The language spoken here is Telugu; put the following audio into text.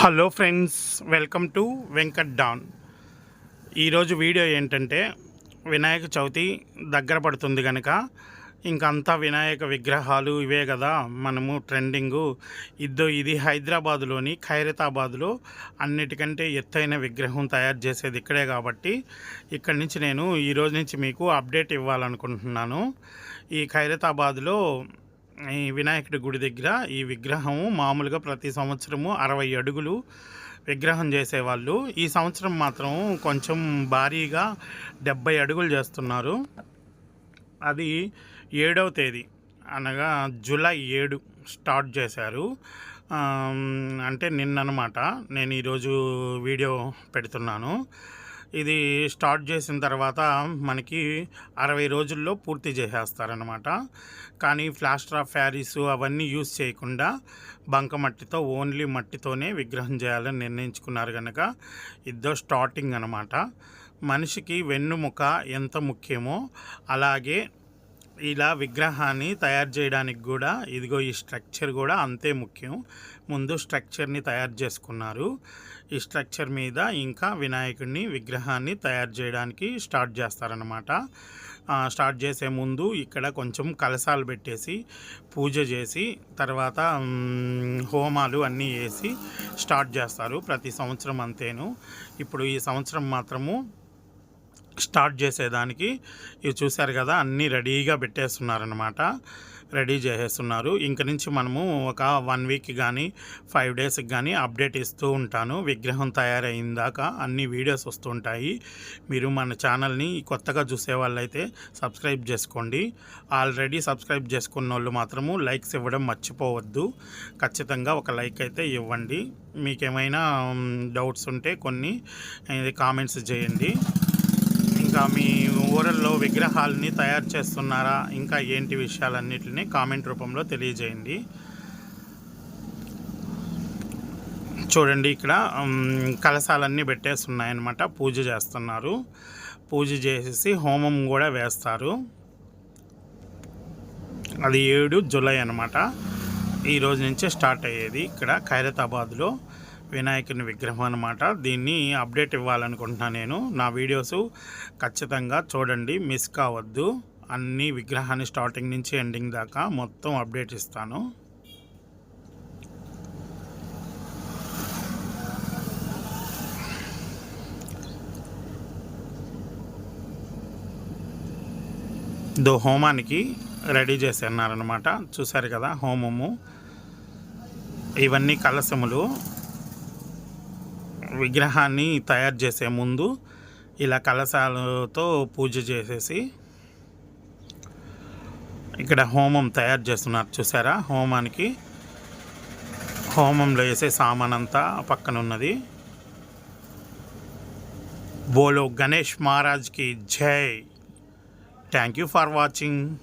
Hello friends welcome to Venkat Don. ఈరోజు వీడియో ఏంటంటే వినాయక చవితి దగ్గర పడుతుంది కనుక ఇంకంతా వినాయక విగ్రహాలు ఇవే కదా మనము ట్రెండింగు. ఇద్దో ఇది హైదరాబాదులోని ఖైరతాబాద్లో అన్నిటికంటే ఎత్తైన విగ్రహం తయారు చేసేది ఇక్కడే కాబట్టి ఇక్కడి నుంచి నేను ఈరోజు నుంచి మీకు అప్డేట్ ఇవ్వాలనుకుంటున్నాను. ఈ ఖైరతాబాద్లో ఈ వినాయకుడి గుడి దగ్గర ఈ విగ్రహం మామూలుగా ప్రతి సంవత్సరము అరవై అడుగులు విగ్రహం చేసేవాళ్ళు. ఈ సంవత్సరం మాత్రం కొంచెం భారీగా డెబ్బై అడుగులు చేస్తున్నారు. అది ఏడవ తేదీ అనగా జూలై ఏడు స్టార్ట్ చేశారు. అంటే నిన్ననమాట నేను ఈరోజు వీడియో పెడుతున్నాను. ఇది స్టార్ట్ చేసిన తర్వాత మనకి అరవై రోజుల్లో పూర్తి చేసేస్తారనమాట కానీ ప్లాస్టర్ ఆఫ్ ప్యారిస్ అవన్నీ యూజ్ చేయకుండా బంకమట్టితో ఓన్లీ మట్టితోనే విగ్రహం చేయాలని నిర్ణయించుకున్నారు కనుక ఇద్దో స్టార్టింగ్ అనమాట మనిషికి వెన్నుముక ఎంత ముఖ్యమో అలాగే ఇలా విగ్రహాన్ని తయారు చేయడానికి కూడా ఇదిగో ఈ స్ట్రక్చర్ కూడా అంతే ముఖ్యం. ముందు స్ట్రక్చర్ని తయారు చేసుకున్నారు. ఈ స్ట్రక్చర్ మీద ఇంకా వినాయకుడిని విగ్రహాన్ని తయారు చేయడానికి స్టార్ట్ చేస్తారనమాట స్టార్ట్ చేసే ముందు ఇక్కడ కొంచెం కలశాలు పెట్టేసి పూజ చేసి తర్వాత హోమాలు అన్నీ వేసి స్టార్ట్ చేస్తారు ప్రతి సంవత్సరం అంతేను. ఇప్పుడు ఈ సంవత్సరం మాత్రము స్టార్ట్ చేసేదానికి. ఇవి చూశారు కదా అన్నీ రెడీగా పెట్టేస్తున్నారనమాట రెడీ చేసేస్తున్నారు. ఇంక నుంచి మనము ఒక వన్ వీక్ కానీ ఫైవ్ డేస్కి కానీ అప్డేట్ ఇస్తూ ఉంటాను. విగ్రహం తయారైందాక అన్ని వీడియోస్ వస్తుంటాయి. మీరు మన ఛానల్ని కొత్తగా చూసే వాళ్ళైతే సబ్స్క్రైబ్ చేసుకోండి. ఆల్రెడీ సబ్స్క్రైబ్ చేసుకున్న వాళ్ళు మాత్రము లైక్స్ ఇవ్వడం మర్చిపోవద్దు. ఖచ్చితంగా ఒక లైక్ అయితే ఇవ్వండి. మీకేమైనా డౌట్స్ ఉంటే కొన్ని కామెంట్స్ చేయండి. ఇంకా మీ ఊరల్లో విగ్రహాలని తయారు చేస్తున్నారా? ఇంకా ఏంటి విషయాలన్నిటిని కామెంట్ రూపంలో తెలియజేయండి. చూడండి ఇక్కడ కలశాలన్నీ పెట్టేస్తున్నాయన్నమాట పూజ చేస్తున్నారు. పూజ చేసేసి హోమం కూడా వేస్తారు. అది ఏడు జూలై అనమాట ఈ రోజు నుంచే స్టార్ట్ అయ్యేది ఇక్కడ ఖైరతాబాద్లో. వినాయకుని విగ్రహం అనమాట దీన్ని అప్డేట్ ఇవ్వాలనుకుంటున్నాను నేను. నా వీడియోస్ ఖచ్చితంగా చూడండి. మిస్ కావద్దు. అన్ని విగ్రహాన్ని స్టార్టింగ్ నుంచి ఎండింగ్ దాకా మొత్తం అప్డేట్ ఇస్తాను. దో హోమానికి రెడీ చేసి అన్నారనమాట చూసారు కదా హోమము. ఇవన్నీ కలశములు. విగ్రహాన్ని తయారు చేసే ముందు ఇలా కలశాలతో పూజ చేసేసి ఇక్కడ హోమం తయారు చేస్తున్నారు. చూసారా? హోమానికి హోమంలో వేసే సామాన్ అంతా పక్కన ఉన్నది బోలో గణేష్ మహారాజ్కి జై. Thank you for watching